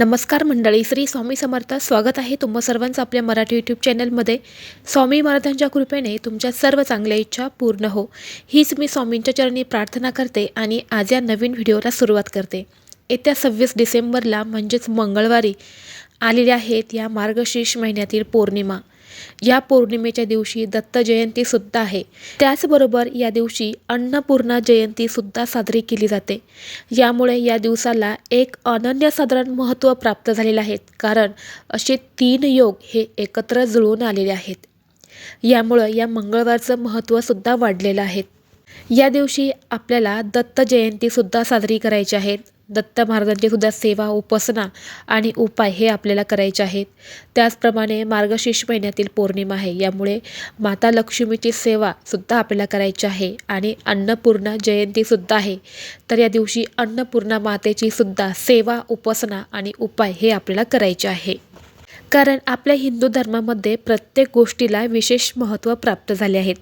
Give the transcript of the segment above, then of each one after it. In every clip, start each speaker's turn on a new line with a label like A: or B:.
A: नमस्कार मंडळी श्री स्वामी समर्थ स्वागत आहे तुम्हा सर्वांचं आपल्या मराठी यूट्यूब चॅनलमध्ये स्वामी महाराजांच्या कृपेने तुमच्या सर्व चांगल्या इच्छा पूर्ण हो. हीच मी स्वामींच्या चरणी प्रार्थना करते आणि आज या नवीन व्हिडिओला सुरुवात करते. येत्या सव्वीस डिसेंबरला म्हणजेच मंगळवारी आलेल्या आहेत या मार्गशीर्ष महिन्यातील पौर्णिमा. या पौर्णिमेच्या दिवशी दत्त जयंतीसुद्धा आहे. त्याचबरोबर या दिवशी अन्नपूर्णा जयंतीसुद्धा साजरी केली जाते. यामुळे या दिवसाला एक अनन्यसाधारण महत्त्व प्राप्त झालेलं आहे कारण असे तीन योग हे एकत्र जुळून आलेले आहेत. यामुळं या मंगळवारचं महत्त्वसुद्धा वाढलेलं आहे. या दिवशी आपल्याला दत्त जयंतीसुद्धा साजरी करायची आहे. दत्त महाराजांची सुद्धा सेवा उपासना आणि उपाय हे आपल्याला करायचे आहेत. त्याचप्रमाणे मार्गशीर्ष महिन्यातील पौर्णिमा आहे. यामुळे माता लक्ष्मीची सेवासुद्धा आपल्याला करायची आहे आणि अन्नपूर्णा जयंतीसुद्धा आहे. तर या दिवशी अन्नपूर्णा मातेची सुद्धा सेवा उपासना आणि उपाय हे आपल्याला करायचे आहे. कारण आपल्या हिंदू धर्मामध्ये प्रत्येक गोष्टीला विशेष महत्त्व प्राप्त झाले आहेत.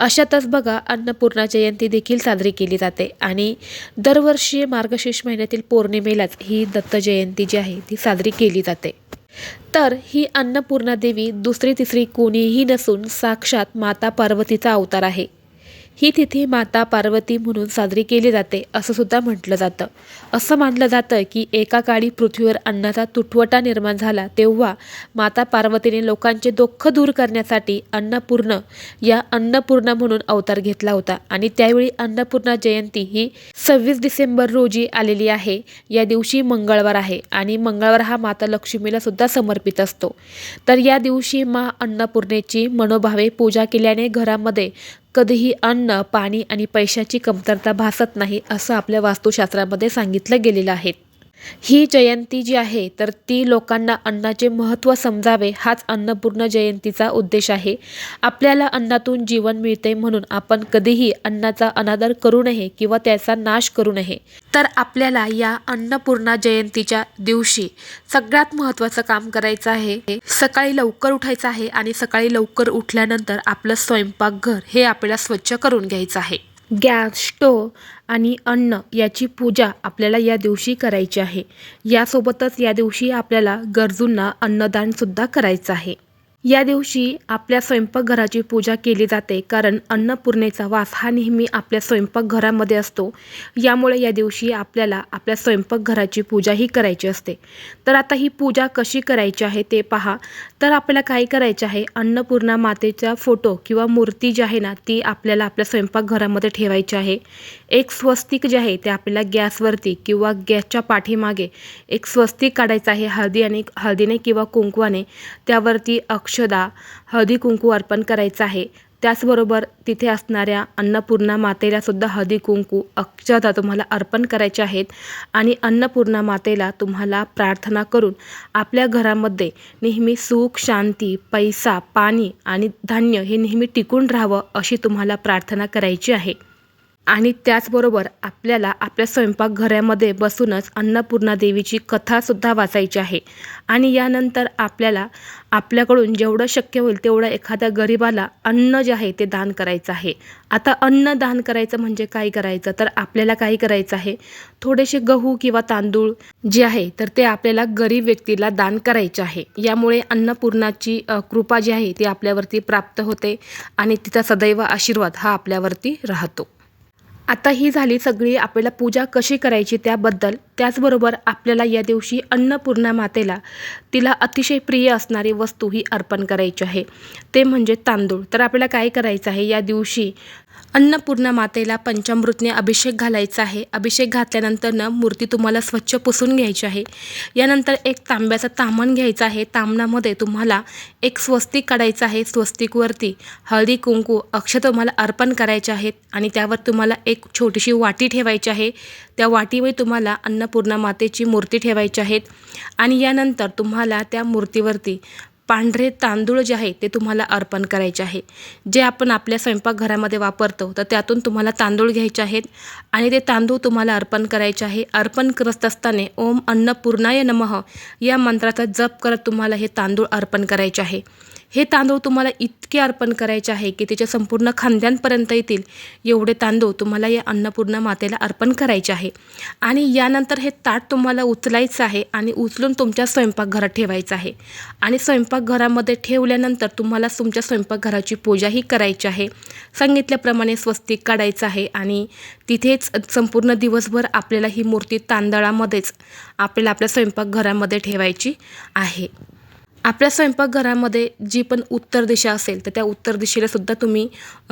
A: अशातच बघा अन्नपूर्णा जयंती देखील साजरी केली जाते आणि दरवर्षी मार्गशीर्ष महिन्यातील पौर्णिमेलाच ही दत्त जयंती जी आहे ती साजरी केली जाते. तर ही अन्नपूर्णा देवी दुसरी तिसरी कोणीही नसून साक्षात माता पार्वतीचा अवतार आहे. ही तिथी माता पार्वती म्हणून साजरी केली जाते असं सुद्धा म्हटलं जातं. असं मानलं जातं की एका काळी पृथ्वीवर अन्नाचा तुटवटा निर्माण झाला तेव्हा माता पार्वतीने लोकांचे दुःख दूर करण्यासाठी अन्नपूर्ण या अन्नपूर्णा म्हणून अवतार घेतला होता. आणि त्यावेळी अन्नपूर्णा जयंती ही सव्वीस डिसेंबर रोजी आलेली आहे. या दिवशी मंगळवार आहे आणि मंगळवार हा माता लक्ष्मीला सुद्धा समर्पित असतो. तर या दिवशी मा अन्नपूर्णेची मनोभावे पूजा केल्याने घरामध्ये कधीही अन्न पाणी आणि पैशाची कमतरता भासत नाही असं आपल्या वास्तुशास्त्रामध्ये सांगितलं गेलेलं आहे. ही जयंती जी आहे तर ती लोकांना अन्नाचे महत्त्व समजावे हाच अन्नपूर्ण जयंतीचा उद्देश आहे. आपल्याला अन्नातून जीवन मिळते म्हणून आपण कधीही अन्नाचा अनादर करू नये किंवा त्याचा नाश करू नये. तर आपल्याला या अन्नपूर्णा जयंतीच्या दिवशी सगळ्यात महत्त्वाचं काम करायचं आहे. सकाळी लवकर उठायचं आहे आणि सकाळी लवकर उठल्यानंतर आपलं स्वयंपाकघर हे आपल्याला स्वच्छ करून घ्यायचं आहे. गॅस स्टोव आणि अन्न याची पूजा आपल्याला या दिवशी करायची आहे. यासोबतच या दिवशी आपल्याला गरजूंना अन्नदानसुद्धा करायचं आहे. या दिवशी आपल्या स्वयंपाकघराची पूजा केली जाते कारण अन्नपूर्णेचा वास हा नेहमी आपल्या स्वयंपाकघरामध्ये असतो. यामुळे या दिवशी आपल्याला आपल्या स्वयंपाकघराची पूजाही करायची असते. तर आता ही पूजा कशी करायची आहे ते पहा. तर आपल्याला काय करायचे आहे? अन्नपूर्णा मातेचा फोटो किंवा मूर्ती जी आहे ना ती आपल्याला आपल्या स्वयंपाकघरामध्ये ठेवायची आहे. एक स्वस्तिक जे आहे ते आपल्याला गॅसवरती किंवा गॅसच्या पाठीमागे एक स्वस्तिक काढायचं आहे हळदी आणि हळदीने किंवा कुंकवाने. त्यावरती अक्ष अक्षदा हळदी कुंकू अर्पण करायचं आहे. त्याचबरोबर तिथे असणाऱ्या अन्नपूर्णा मातेला सुद्धा हळदी कुंकू अक्षदा तुम्हाला अर्पण करायचे आहेत. आणि अन्नपूर्णा मातेला तुम्हाला प्रार्थना करून आपल्या घरामध्ये नेहमी सुख शांती पैसा पाणी आणि धान्य हे नेहमी टिकून राहावं अशी तुम्हाला प्रार्थना करायची आहे. आणि त्याचबरोबर आपल्याला आपल्या स्वयंपाकघरामध्ये बसूनच अन्नपूर्णा देवीची कथासुद्धा वाचायची आहे. आणि यानंतर आपल्याला आपल्याकडून जेवढं शक्य होईल तेवढं एखाद्या गरिबाला अन्न जे आहे ते दान करायचं आहे. आता अन्न दान करायचं म्हणजे काय करायचं? तर आपल्याला काय करायचं आहे? थोडेसे गहू किंवा तांदूळ जे आहे तर ते आपल्याला गरीब व्यक्तीला दान करायचे आहे. यामुळे अन्नपूर्णाची कृपा जी आहे ती आपल्यावरती प्राप्त होते आणि तिचा सदैव आशीर्वाद हा आपल्यावरती राहतो. आता ही झाली सगळी आपल्याला पूजा कशी करायची त्याबद्दल. त्याचबरोबर आपल्याला या दिवशी अन्नपूर्णा मातेला तिला अतिशय प्रिय असणारी वस्तू ही अर्पण करायची आहे. ते म्हणजे तांदूळ. तर आपल्याला काय करायचं आहे? या दिवशी अन्नपूर्णा मातेला पंचामृतने अभिषेक घालायचा आहे. अभिषेक घातल्यानंतर ना मूर्ती तुम्हाला स्वच्छ पुसून घ्यायची आहे. यानंतर एक तांब्याचं तामण घ्यायचं आहे. तामणामध्ये तुम्हाला एक स्वस्तिक काढायचं आहे. स्वस्तिकवरती हळदी कुंकू अक्ष तुम्हाला अर्पण करायचे आहेत आणि त्यावर तुम्हाला एक छोटीशी वाटी ठेवायची आहे. त्या वाटीवर तुम्हाला अन्नपूर्णा मातेची मूर्ती ठेवायची आहेत. आणि यानंतर तुम्हाला त्या मूर्तीवरती पांढरे तांदूळ जे आहे ते तुम्हाला अर्पण करायचे आहे. जे आपण आपल्या स्वयंपाकघरामध्ये वापरतो तर त्यातून तुम्हाला तांदूळ घ्यायचे आहेत आणि ते तांदूळ तुम्हाला अर्पण करायचे आहे. अर्पण करत असताना ओम अन्नपूर्णाय नमः या मंत्राचा जप करत तुम्हाला हे तांदूळ अर्पण करायचे आहे. हे तांदूळ तुम्हाला इतके अर्पण करायचे आहे की त्याच्या संपूर्ण खांद्यांपर्यंत येतील. एवढे तांदूळ तुम्हाला या अन्नपूर्णा मातेला अर्पण करायचे आहे. आणि यानंतर हे ताट तुम्हाला उचलायचं आहे आणि उचलून तुमच्या स्वयंपाकघरात ठेवायचं आहे. आणि स्वयंपाकघरामध्ये ठेवल्यानंतर तुम्हाला तुमच्या स्वयंपाकघराची पूजाही करायची आहे. सांगितल्याप्रमाणे स्वस्तिक काढायचं आहे आणि तिथेच संपूर्ण दिवसभर आपल्याला ही मूर्ती तांदळामध्येच आपल्याला आपल्या स्वयंपाकघरामध्ये ठेवायची आहे. आपल्या स्वयंपाकघरामध्ये जी पण उत्तर दिशा असेल तर त्या उत्तर दिशेला सुद्धा तुम्ही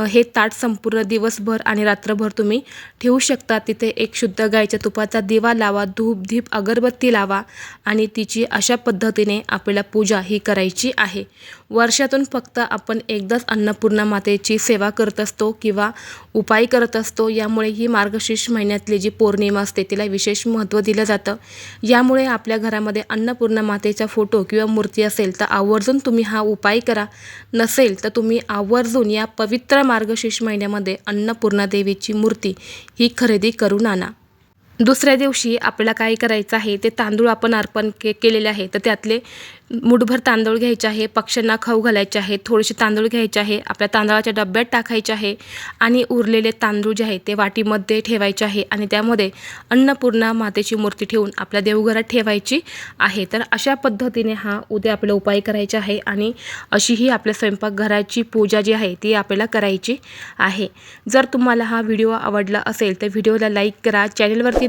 A: हे ताट संपूर्ण दिवसभर आणि रात्रभर तुम्ही ठेवू शकता. तिथे एक शुद्ध गायच्या तुपाचा दिवा लावा धूप धीप अगरबत्ती लावा आणि तिची अशा पद्धतीने आपल्याला पूजा ही करायची आहे. वर्षातून फक्त आपण एकदाच अन्नपूर्णा मातेची सेवा करत असतो किंवा उपाय करत असतो. यामुळे ही मार्गशीर्ष महिन्यातली जी पौर्णिमा असते तिला विशेष महत्त्व दिलं जातं. यामुळे आपल्या घरामध्ये अन्नपूर्णा मातेचा फोटो किंवा मूर्ती असेल असेल तर आवर्जून तुम्ही हा उपाय करा. नसेल तर तुम्ही आवर्जून या पवित्र मार्गशीर्ष महिन्यामध्ये अन्नपूर्णा देवीची मूर्ती ही खरेदी करून आणा दुसऱ्या दिवशी आपल्याला काय करायचं आहे ते तांदूळ आपण अर्पण के केलेले आहे तर त्यातले मुठभर तांदूळ घ्यायचे आहे पक्ष्यांना खाऊ घालायचे आहे थोडेसे तांदूळ घ्यायचे आहे आपल्या तांदळाच्या डब्यात टाकायचे आहे आणि उरलेले तांदूळ जे आहे ते वाटीमध्ये ठेवायचे आहे आणि त्यामध्ये अन्नपूर्णा मातेची मूर्ती ठेवून आपल्या देवघरात ठेवायची आहे. तर अशा पद्धतीने हा उद्या आपला उपाय करायचा आहे आणि अशी ही आपल्या स्वयंपाकघराची पूजा जी आहे ती आपल्याला करायची आहे. जर तुम्हाला हा व्हिडिओ आवडला असेल तर व्हिडिओला लाईक करा चॅनलवरती